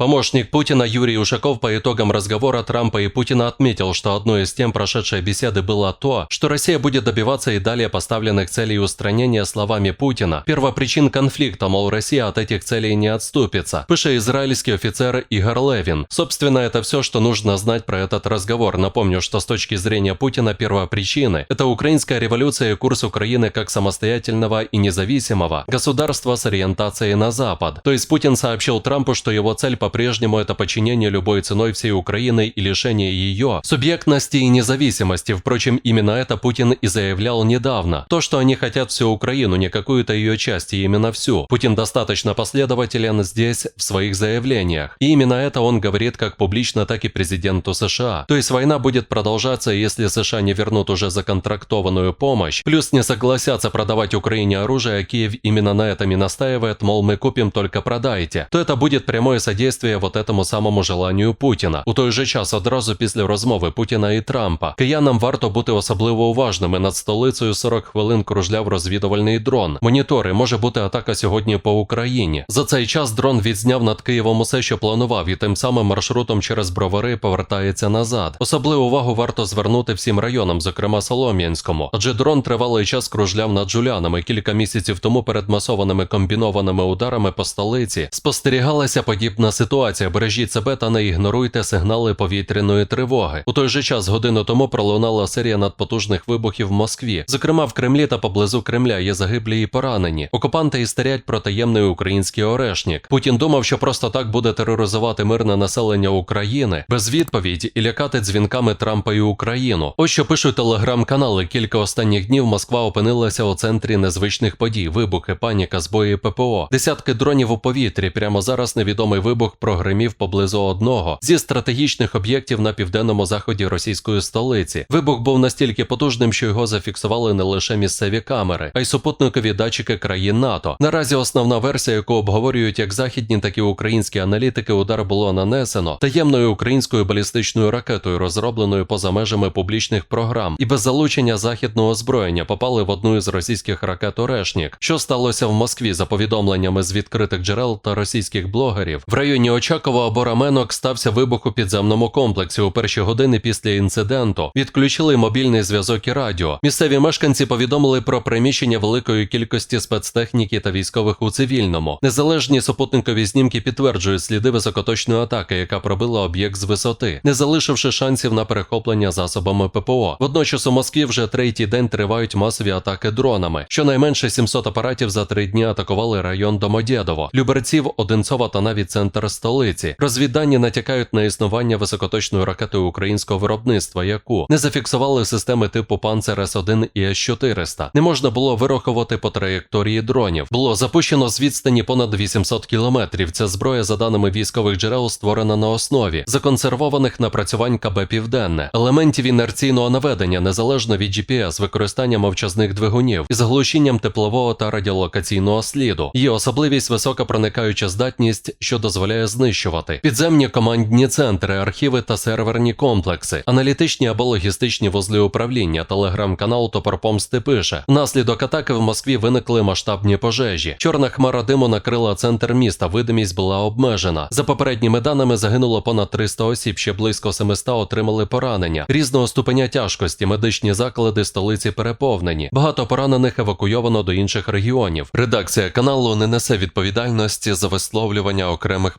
Помощник Путина Юрий Ушаков по итогам разговора Трампа и Путина отметил, что одной из тем прошедшей беседы было то, что Россия будет добиваться и далее поставленных целей устранения словами Путина. Первопричин конфликта, мол, Россия от этих целей не отступится. Пыша израильский офицер Игорь Левин. Собственно, это все, что нужно знать про этот разговор. Напомню, что с точки зрения Путина первопричины – это украинская революция и курс Украины как самостоятельного и независимого государства с ориентацией на Запад. То есть Путин сообщил Трампу, что его цель по-прежнему это подчинение любой ценой всей Украины и лишение ее субъектности и независимости. Впрочем, именно это Путин и заявлял недавно. То, что они хотят всю Украину, не какую-то ее часть, и именно всю. Путин достаточно последователен здесь в своих заявлениях. И именно это он говорит как публично, так и президенту США. То есть война будет продолжаться, если США не вернут уже законтрактованную помощь, плюс не согласятся продавать Украине оружие, а Киев именно на этом и настаивает, мол, мы купим, только продайте, то это будет прямое содействие вот этому самому желанню Путіна. У той же час, одразу після розмови Путіна і Трампа, киянам варто бути особливо уважними. Над столицею 40 хвилин кружляв розвідувальний дрон. Монітори може бути атака сьогодні по Україні. За цей час дрон відзняв над Києвом усе, що планував, і тим самим маршрутом через бровари повертається назад. Особливу увагу варто звернути всім районам, зокрема Солом'янському, адже дрон тривалий час кружляв над жулянами. Кілька місяців тому перед масованими комбінованими ударами по столиці спостерігалася подібна ситуація. Бережіть себе та не ігноруйте сигнали повітряної тривоги. У той же час годину тому пролунала серія надпотужних вибухів в Москві. Зокрема, в Кремлі та поблизу Кремля є загиблі і поранені. Окупанти істерять про таємний український орешник. Путін думав, що просто так буде тероризувати мирне населення України без відповіді і лякати дзвінками Трампа і Україну. Ось що пишуть телеграм-канали. Кілька останніх днів Москва опинилася у центрі незвичних подій: вибухи, паніка, збої ППО, десятки дронів у повітрі. Прямо зараз невідомий вибух прогримів поблизу одного зі стратегічних об'єктів на південному заході російської столиці. Вибух був настільки потужним, що його зафіксували не лише місцеві камери, а й супутникові датчики країн НАТО. Наразі основна версія, яку обговорюють як західні, так і українські аналітики, удар було нанесено таємною українською балістичною ракетою, розробленою поза межами публічних програм, і без залучення західного озброєння попали в одну із російських ракет Орешнік, що сталося в Москві за повідомленнями з відкритих джерел та російських блогерів. В районі Очакова або Раменок стався вибух у підземному комплексі. У перші години після інциденту відключили мобільний зв'язок і радіо. Місцеві мешканці повідомили про приміщення великої кількості спецтехніки та військових у цивільному. Незалежні супутникові знімки підтверджують сліди високоточної атаки, яка пробила об'єкт з висоти, не залишивши шансів на перехоплення засобами ППО. Водночас у Москві вже третій день тривають масові атаки дронами. Щонайменше 700 апаратів за три дні атакували район Домодєдово, Люберців, Одинцова та навіть центр столиці. Розвіддані натякають на існування високоточної ракети українського виробництва, яку не зафіксували системи типу Панцер С1 і С400. Не можна було вирахувати по траєкторії дронів. Було запущено з відстані понад 800 кілометрів. Ця зброя, за даними військових джерел, створена на основі законсервованих напрацювань КБ Південне, елементів інерційного наведення незалежно від GPS, використання мовчазних двигунів із глушінням теплового та радіолокаційного сліду. Її особливість висока проникаюча здатність, що дозволяє знищувати підземні командні центри, архіви та серверні комплекси, аналітичні або логістичні вузли управління. Телеграм-канал Топорпомсти пише: внаслідок атаки в Москві виникли масштабні пожежі. Чорна хмара диму накрила центр міста. Видимість була обмежена. За попередніми даними загинуло понад 300 осіб, ще близько 700 отримали поранення різного ступеня тяжкості. Медичні заклади столиці переповнені. Багато поранених евакуйовано до інших регіонів. Редакція каналу не несе відповідальності за висловлювання окремих